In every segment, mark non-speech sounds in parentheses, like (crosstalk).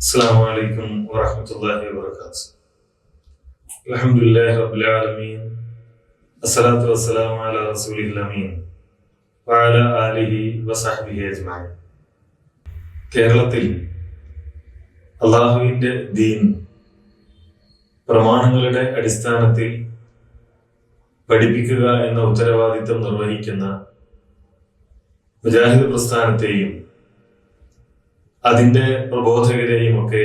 السلام عليكم ورحمة الله وبركاته الحمد لله رب العالمين الصلاة والسلام على رسوله الأمين وعلى آله وصحبه أجمعين കേരളത്തിൽ അള്ളാഹുവിൻ്റെ ദീൻ പ്രമാണങ്ങളുടെ അടിസ്ഥാനത്തിൽ പഠിപ്പിക്കുക എന്ന ഉത്തരവാദിത്തം നിർവഹിക്കുന്ന മുജാഹിദ് പ്രസ്ഥാനത്തെയും അതിന്റെ പ്രബോധകരെയും ഒക്കെ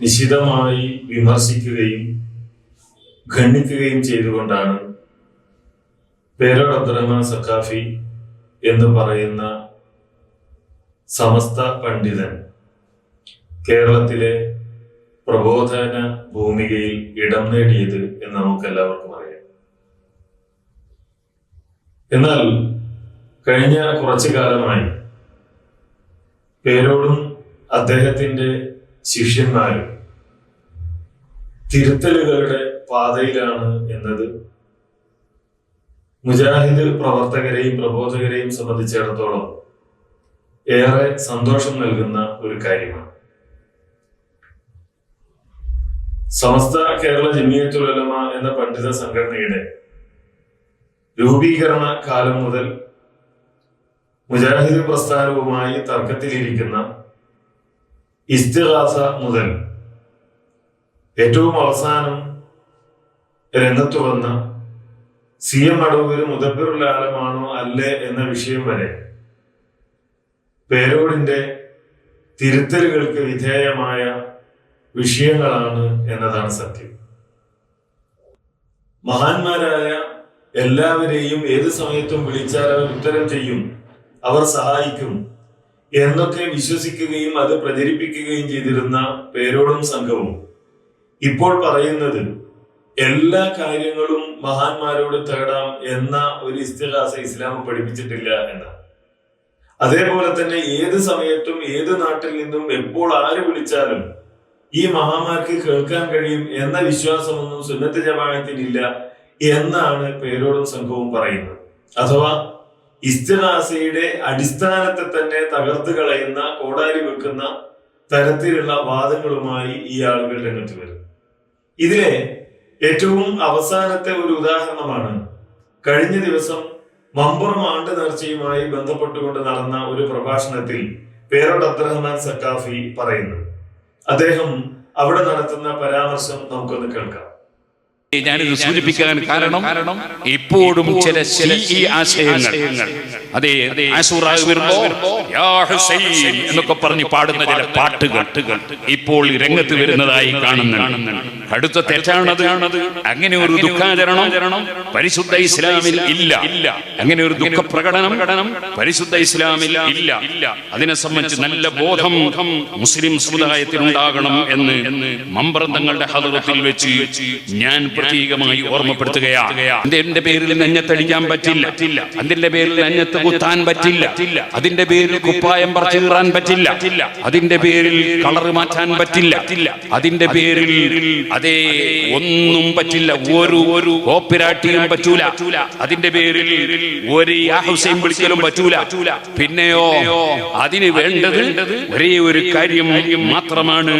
നിശിതമായി വിമർശിക്കുകയും ഖണ്ഡിക്കുകയും ചെയ്തുകൊണ്ടാണ് പേരോട് അബ്ദുറഹ്മാൻ സക്കാഫി എന്ന് പറയുന്ന സമസ്ത പണ്ഡിതൻ കേരളത്തിലെ പ്രബോധന ഭൂമികയിൽ ഇടം നേടിയത് എന്ന് നമുക്ക് എല്ലാവർക്കും അറിയാം. എന്നാൽ കഴിഞ്ഞ കുറച്ചു കാലമായി പേരോടും അദ്ദേഹത്തിന്റെ ശിഷ്യന്മാരും തിരുത്തലുകളുടെ പാതയിലാണ് എന്നത്. മുജാഹിദ് പ്രവർത്തകരെയും പ്രബോധകരെയും സംബന്ധിച്ചിടത്തോളം ഏറെ സന്തോഷം നൽകുന്ന ഒരു കാര്യമാണ്. സമസ്ത കേരള ജമിയത്തുലമ എന്ന പണ്ഡിത സംഘടനയുടെ രൂപീകരണ കാലം മുതൽ മുജാഹിദ് പ്രസ്ഥാനവുമായി തർക്കത്തിലിരിക്കുന്ന ഇസ്തിഹാസ മുതൽ ഏറ്റവും അവസാനം രംഗത്തു വന്ന സി എം അടവൂര് മുദബിറുൽ ആലമാണോ അല്ലേ എന്ന വിഷയം വരെ പേരോടിന്റെ തിരുത്തലുകൾക്ക് വിധേയമായ വിഷയങ്ങളാണ് എന്നതാണ് സത്യം. മഹാന്മാരായ എല്ലാവരെയും ഏത് സമയത്തും വിളിച്ചാൽ അവർ ഉത്തരം ചെയ്യും. അവർ സഹായിക്കും എന്നൊക്കെ വിശ്വസിക്കുകയും അത് പ്രചരിപ്പിക്കുകയും ചെയ്തിരുന്ന പേരോടും സംഘവും. ഇപ്പോൾ പറയുന്നത് എല്ലാ കാര്യങ്ങളും മഹാന്മാരോട് തേടാം എന്ന ഒരു ഇസ്തിഹാസ ഇസ്ലാം പഠിപ്പിച്ചിട്ടില്ല എന്ന. അതേപോലെ തന്നെ ഏത് സമയത്തും ഏത് നാട്ടിൽ നിന്നും എപ്പോൾ ആര് വിളിച്ചാലും ഈ മഹാമാർക്ക് കേൾക്കാൻ കഴിയും എന്ന വിശ്വാസമൊന്നും സുന്നത്ത് ജമാഅത്തിനില്ല എന്നാണ് പേരോടും സംഘവും പറയുന്നത്. അഥവാ ഇസ്തിഹാസയുടെ അടിസ്ഥാനത്തെ തന്നെ തകർത്ത് കളയുന്ന കോടാലി വെക്കുന്ന തരത്തിലുള്ള വാദങ്ങളുമായി ഈ ആളുകൾ രംഗത്ത് വരും. ഇതിലെ ഏറ്റവും അവസാനത്തെ ഒരു ഉദാഹരണമാണ് കഴിഞ്ഞ ദിവസം മമ്പുറം ആണ്ട് നേർച്ചയുമായി ബന്ധപ്പെട്ടുകൊണ്ട് നടന്ന ഒരു പ്രഭാഷണത്തിൽ പേരോട് അബ്ദുറഹ്മാൻ സക്കാഫി പറയുന്നു. അദ്ദേഹം അവിടെ നടത്തുന്ന പരാമർശം നമുക്കൊന്ന് കേൾക്കാം. ഞാനിത് സൂചിപ്പിക്കാൻ കാരണം ഇപ്പോഴും ചില ഈ ആശയങ്ങൾ. അതെ ആശൂറ വരുമ്പോ യാ ഹുസൈൻ എന്നൊക്കെ പറഞ്ഞ് പാടുന്ന ചില പാട്ടുകൾ ഇപ്പോൾ രംഗത്ത് വരുന്നതായി കാണുന്നുണ്ട്. അടുത്ത തെറ്റാണത്. അങ്ങനെ ഒരു ദുഃഖാചരണം പരിശുദ്ധ ഇസ്ലാമിൽ ഇല്ല. ഇല്ല. അങ്ങനെ ഒരു ദുഃഖ പ്രകടനം പരിശുദ്ധ ഇസ്ലാമിൽ ഇല്ല. ഇല്ല. അതിനെ സംബന്ധിച്ച് നല്ല ബോധം മുസ്ലിം സമുദായത്തിൽ ഉണ്ടാകണം എന്ന് മമ്പ്രന്തങ്ങളുടെ ഹദറത്തിൽ വെച്ച് ഞാൻ പ്രത്യേകമായി ഓർമ്മപ്പെടുത്തുകയാണ് അതിന്റെ പേരിൽ നെഞ്ഞത്തടിക്കാൻ പറ്റില്ല. അതിന്റെ പേരിൽ നെഞ്ഞത്ത് കുത്താൻ പറ്റില്ല. അതിന്റെ പേരിൽ കുപ്പായം പറിച്ചു കീറാൻ പറ്റില്ല. അതിന്റെ പേരിൽ കളർ മാറ്റാൻ പറ്റില്ല. അതിന്റെ പേരിൽ അതേ ഒന്നും പറ്റില്ല. ഒരു ഒരു കോപ്പിരാട്ടിയും പറ്റൂല. അതിന്റെ പേരിൽ ഒരു യാ ഹുസൈൻ വിളിക്കലും പറ്റൂല. പിന്നെയോ അതിന് വേണ്ടത് ഒരേ ഒരു കാര്യം മാത്രമാണ്.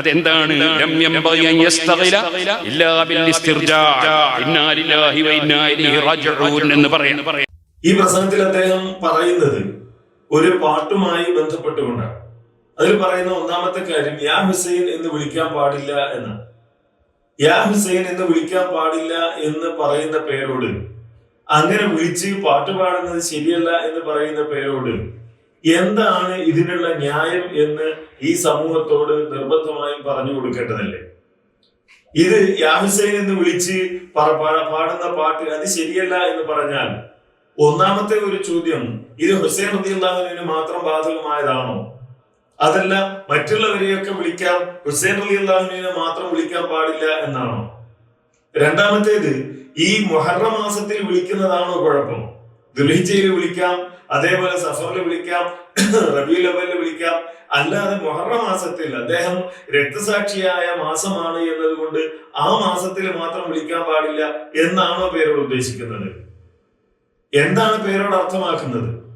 അതെന്താണ്? ലം യസ്തഗില. ഇല്ലാ ബിൽ ഇസ്തിർജാ. ഇന്നാ വ ഇന്നാ ഇലൈഹി റാജിഊൻ എന്ന് പറയാം. ഈ പ്രസംഗത്തിൽ അദ്ദേഹം പറയുന്നത് ഒരു പാട്ടുമായി ബന്ധപ്പെട്ടുകൊണ്ടാണ്. അതിൽ പറയുന്ന ഒന്നാമത്തെ കാര്യം യാ ഹുസൈൻ എന്ന് വിളിക്കാൻ പാടില്ല എന്നാണ്. യാ ഹുസൈൻ എന്ന് വിളിക്കാൻ പാടില്ല എന്ന് പറയുന്ന പേരോട്. അങ്ങനെ വിളിച്ച് പാട്ട് പാടുന്നത് ശരിയല്ല എന്ന് പറയുന്ന പേരോട്. എന്താണ് ഇതിനുള്ള ന്യായം എന്ന് ഈ സമൂഹത്തോട് നിർബന്ധമായും പറഞ്ഞു കൊടുക്കേണ്ടതല്ലേ? ഇത് യാഹുസൈൻ എന്ന് വിളിച്ച് പാടുന്ന പാട്ട് അത് ശരിയല്ല എന്ന് പറഞ്ഞാൽ ഒന്നാമത്തെ ഒരു ചോദ്യം ഇത് ഹുസൈൻ റളിയല്ലാഹുവിന് മാത്രം ബാധകമായതാണോ? അതല്ല മറ്റുള്ളവരെയൊക്കെ വിളിക്കാം. ഹുസൈൻ അലി അള്ളാഹുവിനെ മാത്രം വിളിക്കാൻ പാടില്ല എന്നാണോ? രണ്ടാമത്തേത് ഈ മൊഹറ മാസത്തിൽ വിളിക്കുന്നതാണോ കുഴപ്പം? ദുൽഹിജയിൽ വിളിക്കാം അതേപോലെ സഫറിൽ വിളിക്കാം (coughs) റബിയുൽ അവലിൽ വിളിക്കാം. അല്ലാതെ മൊഹറ മാസത്തിൽ അദ്ദേഹം രക്തസാക്ഷിയായ മാസമാണ് എന്നതുകൊണ്ട് ആ മാസത്തിൽ മാത്രം വിളിക്കാൻ പാടില്ല എന്നാണോ പേരോട് ഉദ്ദേശിക്കുന്നത്? എന്താണ് പേരോട് അർത്ഥമാക്കുന്നത്?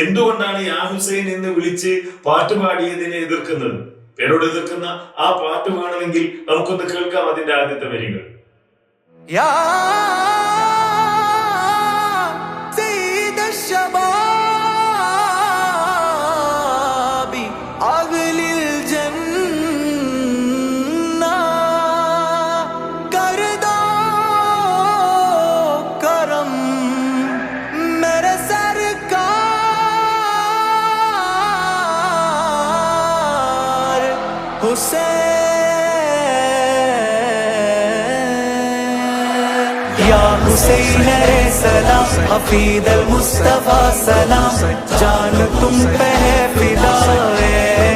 എന്തുകൊണ്ടാണ് യാ ഹുസൈൻ എന്ന് വിളിച്ച് പാട്ടുപാടിയതിനെ എതിർക്കുന്നത്? പേരോട് എതിർക്കുന്ന ആ പാട്ട് നമുക്കൊന്ന് കേൾക്കാം അതിന്റെ ആദ്യത്തെ വരികൾ. يا یا حسین سلام حفید المصطفیٰ سلام، جان تم پہ ہے فدا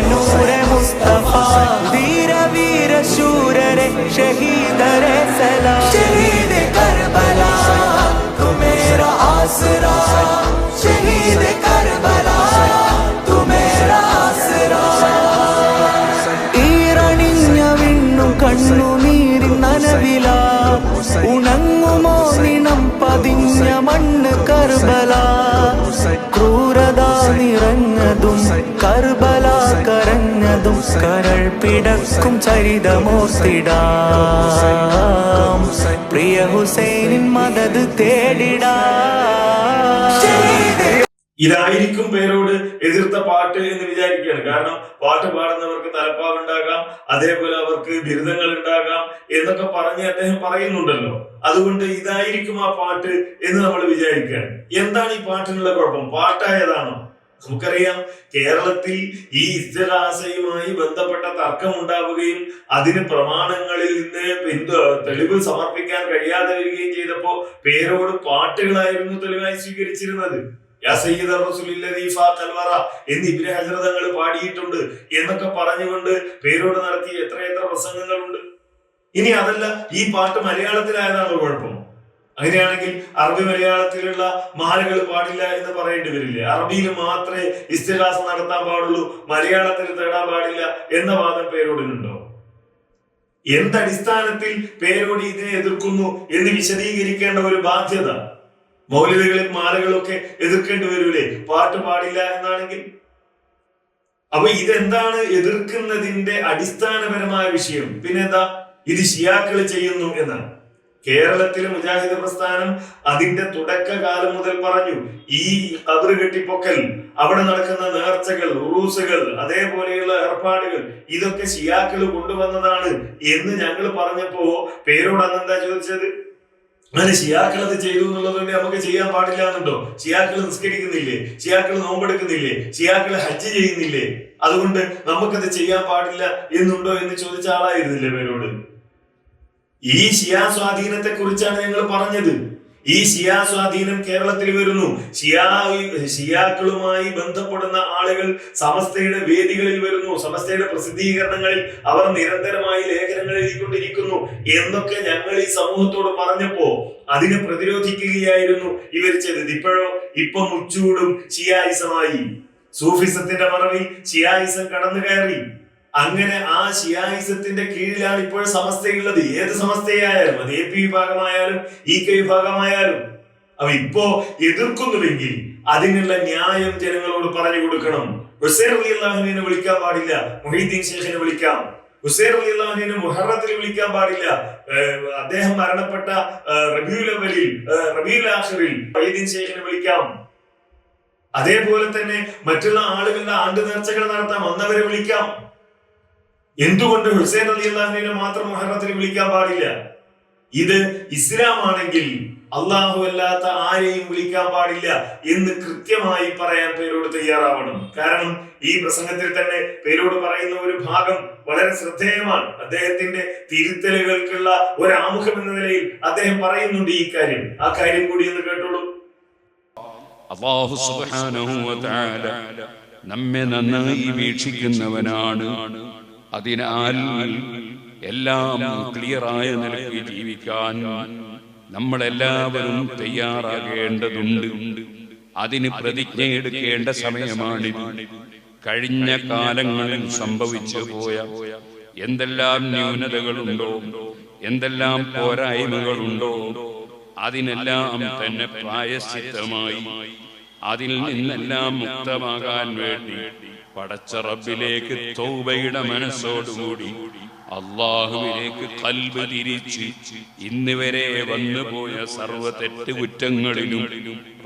نور مصطفیٰ ویر ویر شور رے، شہید رے سلام شہید کربلا കർബല കരഞ്ഞതും കരൾ പിടക്കും ചരിതമോർത്തിടാം. പ്രിയ ഹുസൈനിൻ മദത് തേടിടാം. ഇതായിരിക്കും പേരോട് എതിർത്ത പാട്ട് എന്ന് വിചാരിക്കുകയാണ്. കാരണം പാട്ട് പാടുന്നവർക്ക് തലപ്പാവുണ്ടാകാം അതേപോലെ അവർക്ക് ബിരുദങ്ങൾ ഉണ്ടാകാം എന്നൊക്കെ പറഞ്ഞ് അദ്ദേഹം പറയുന്നുണ്ടല്ലോ. അതുകൊണ്ട് ഇതായിരിക്കും ആ പാട്ട് എന്ന് നമ്മൾ വിചാരിക്കുകയാണ്. എന്താണ് ഈ പാട്ടിനുള്ള കുഴപ്പം? പാട്ടായതാണോ? നമുക്കറിയാം കേരളത്തിൽ ഈ ഇസ്തിഹാസയുമായി ബന്ധപ്പെട്ട തർക്കം ഉണ്ടാവുകയും അതിന് പ്രമാണങ്ങളിൽ നിന്ന് എന്ത് തെളിവ് സമർപ്പിക്കാൻ കഴിയാതെ വരികയും ചെയ്തപ്പോ പേരോട് പാട്ടുകളായിരുന്നു തെളിവായി സ്വീകരിച്ചിരുന്നത്. എന്ന് ഇബ്രാഹിം പാടിയിട്ടുണ്ട് എന്നൊക്കെ പറഞ്ഞുകൊണ്ട് പേരോട് നടത്തിയ എത്രയെത്ര പ്രസംഗങ്ങളുണ്ട്. ഇനി അതല്ല ഈ പാട്ട് മലയാളത്തിലായതാണ് കുഴപ്പം. അങ്ങനെയാണെങ്കിൽ അറബി മലയാളത്തിലുള്ള മാലകൾ പാടില്ല എന്ന് പറയേണ്ടി വരില്ലേ? അറബിയിൽ മാത്രമേ ഇസ്തിഹാസം നടത്താൻ പാടുള്ളൂ മലയാളത്തിൽ തേടാൻ പാടില്ല എന്ന വാദം പേരോടിനുണ്ടോ? എന്തടിസ്ഥാനത്തിൽ പേരോടി ഇതിനെ എതിർക്കുന്നു എന്ന് വിശദീകരിക്കേണ്ട ഒരു ബാധ്യത? മൗലികകളും മാലകളൊക്കെ എതിർക്കേണ്ടി വരൂലേ? പാട്ട് പാടില്ല എന്നാണെങ്കിൽ? അപ്പൊ ഇതെന്താണ് എതിർക്കുന്നതിന്റെ അടിസ്ഥാനപരമായ വിഷയം? പിന്നെന്താ? ഇത് ഷിയാക്കൾ ചെയ്യുന്നു എന്നാണ്. കേരളത്തിലെ മുജാഹിദ് പ്രസ്ഥാനം അതിന്റെ തുടക്കകാലം മുതൽ പറഞ്ഞു ഈ കബറ് കെട്ടിപ്പൊക്കൽ അവിടെ നടക്കുന്ന നേർച്ചകൾ ഉറൂസുകൾ അതേപോലെയുള്ള ഏർപ്പാടുകൾ ഇതൊക്കെ ഷിയാക്കൾ കൊണ്ടുവന്നതാണ് എന്ന് ഞങ്ങൾ പറഞ്ഞപ്പോ പേരോട് അന്നെന്താ ചോദിച്ചത്? അങ്ങനെ ഷിയാക്കൾ അത് ചെയ്തു എന്നുള്ളതുകൊണ്ട് നമുക്ക് ചെയ്യാൻ പാടില്ല എന്നുണ്ടോ? ഷിയാക്കൾ നിസ്കരിക്കുന്നില്ലേ? ഷിയാക്കൾ നോമ്പെടുക്കുന്നില്ലേ? ഷിയാക്കൾ ഹജ്ജ് ചെയ്യുന്നില്ലേ? അതുകൊണ്ട് നമുക്കത് ചെയ്യാൻ പാടില്ല എന്നുണ്ടോ എന്ന് ചോദിച്ച ആളായിരുന്നില്ലേ പേരോട്? ഈ ഷിയാ സ്വാധീനത്തെ കുറിച്ചാണ് ഞങ്ങൾ പറഞ്ഞത്. ഈ ഷിയാ സ്വാധീനം കേരളത്തിൽ വരുന്നു. ഷിയാ ഷിയാക്കളുമായി ബന്ധപ്പെടുന്ന ആളുകൾ സമസ്തയുടെ വേദികളിൽ വരുന്നു. സമസ്തയുടെ പ്രസിദ്ധീകരണങ്ങളിൽ അവർ നിരന്തരമായി ലേഖനങ്ങൾ എഴുതിക്കൊണ്ടിരിക്കുന്നു. എന്നൊക്കെ ഞങ്ങൾ ഈ സമൂഹത്തോട് പറഞ്ഞപ്പോ അതിനെ പ്രതിരോധിക്കുകയായിരുന്നു ഇവർ ചെയ്തത്. ഇപ്പോഴോ ഇപ്പൊ മുച്ചൂടും ഷിയായിസമായി സൂഫിസത്തിന്റെ മറവിൽ ഷിയായിസം കടന്നു കയറി അങ്ങനെ ആ ഷിയായിസത്തിന്റെ കീഴിലാണ് ഇപ്പോൾ സമസ്തയുള്ളത്. ഏത് സമസ്തയായാലും? അത് എ പി വിഭാഗമായാലും ഇ കെ വിഭാഗമായാലും. അപ്പൊ ഇപ്പോ എതിർക്കുന്നുവെങ്കിൽ അതിനുള്ള ന്യായം ജനങ്ങളോട് പറഞ്ഞു കൊടുക്കണം. ഹുസൈൻ അലി അള്ളാഹുനെ വിളിക്കാൻ പാടില്ല. മുഹീദ്ദീൻ ഷേഖിനെ വിളിക്കാം. ഹുസൈൻ അലി അള്ളാഹുനെ മുഹറത്തിൽ വിളിക്കാൻ പാടില്ല. അദ്ദേഹം മരണപ്പെട്ട ഏഹ് റബീഉൽ അവലിൽ റബീഉൽ ആഖിറിൽ മുഹീദ്ദീൻ ഷേഖിനെ വിളിക്കാം. അതേപോലെ തന്നെ മറ്റുള്ള ആളുകളുടെ ആണ്ട് നേർച്ചകൾ നടത്താം. അന്നവരെ വിളിക്കാം. എന്തുകൊണ്ട് ഹുസൈൻ അലി അള്ളാഹുവിനെ മാത്രം മഹറത്തിന് വിളിക്കാൻ പാടില്ല? ഇത് ഇസ്ലാം ആണെങ്കിൽ അള്ളാഹു അല്ലാത്ത ആരെയും വിളിക്കാൻ പാടില്ല എന്ന് കൃത്യമായി പറയാൻ പേരോട് തയ്യാറാവണം. കാരണം ഈ പ്രസംഗത്തിൽ തന്നെ പേരോട് പറയുന്ന ഒരു ഭാഗം വളരെ ശ്രദ്ധേയമാണ്. അദ്ദേഹത്തിന്റെ തിരുത്തലുകൾക്കുള്ള ഒരു എന്ന നിലയിൽ അദ്ദേഹം പറയുന്നുണ്ട് ഈ കാര്യം. ആ കാര്യം കൂടി ഒന്ന് കേട്ടോളൂ. നമ്മെ നന്നായി വീക്ഷിക്കുന്നവനാണ്. അതിനാൽ എല്ലാം ക്ലിയറായ നിലയ്ക്ക് ജീവിക്കാൻ നമ്മളെല്ലാവരും തയ്യാറാകേണ്ടതുണ്ട്. അതിന് പ്രതിജ്ഞ എടുക്കേണ്ട സമയമാണിത്. കഴിഞ്ഞ കാലങ്ങളിൽ സംഭവിച്ചു പോയ എന്തെല്ലാം ന്യൂനതകളുണ്ടോ എന്തെല്ലാം പോരായ്മകളുണ്ടോ അതിനെല്ലാം തന്നെ പ്രായശ്ചിത്തമായി അതിൽ നിന്നെല്ലാം മുക്തമാകാൻ വേണ്ടി പടച്ച റബ്ബിലേക്ക് തൗബയുടെ മനസ്സോടുകൂടി അള്ളാഹുവിലേക്ക് കൽബ് തിരിച്ച് ഇന്ന് വരെ വന്നുപോയ സർവ തെറ്റ് കുറ്റങ്ങളിലും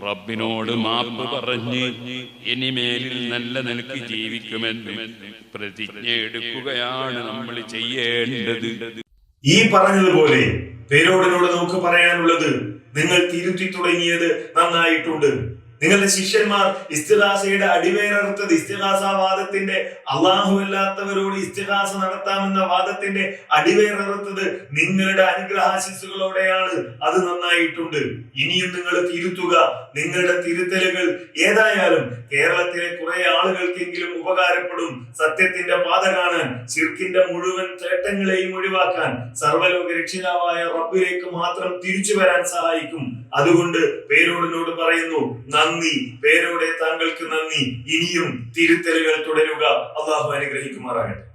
റബ്ബിനോട് മാപ്പ് പറഞ്ഞ് ഇനിമേലിൽ നല്ല നിലയ്ക്ക് ജീവിക്കുമെന്ന് പ്രതിജ്ഞ എടുക്കുകയാണ് നമ്മൾ ചെയ്യേണ്ടത്. ഈ പറഞ്ഞതുപോലെ പേരോടിനോട് നമുക്ക് പറയാനുള്ളത് നിങ്ങൾ തിരുത്തി തുടങ്ങിയത് നന്നായിട്ടുണ്ട്. നിങ്ങളുടെ ശിഷ്യന്മാർ ഇസ്തിഹാസയുടെ അടിവേറത്തത് ഇസ്തിഹാസവാദത്തിന്റെ അള്ളാഹുവല്ലാത്തവരോട് ഇസ്തിഹാസ നടത്താമെന്ന വാദത്തിന്റെ അടിവേറത്തത് നിങ്ങളുടെ അനുഗ്രഹാശിസുകളോടെയാണ് അത് നന്നായിട്ടുണ്ട്. ഇനിയും നിങ്ങൾ തിരുത്തുക. നിങ്ങളുടെ തിരുത്തലുകൾ ഏതായാലും കേരളത്തിലെ കുറെ ആളുകൾക്കെങ്കിലും ഉപകാരപ്പെടും. സത്യത്തിന്റെ പാത കാണാൻ ശിർക്കിന്റെ മുഴുവൻ ചേട്ടങ്ങളെയും ഒഴിവാക്കാൻ സർവലോക രക്ഷിതാവായ റബ്ബിലേക്ക് മാത്രം തിരിച്ചു വരാൻ സഹായിക്കും. അതുകൊണ്ട് പേരോടിനോട് പറയുന്നു നന്ദി. പേരോടെ താങ്കൾക്ക് നന്ദി. ഇനിയും തിരുത്തലുകൾ തുടരുക. അള്ളാഹു അനുഗ്രഹിക്കുമാറാകട്ടെ.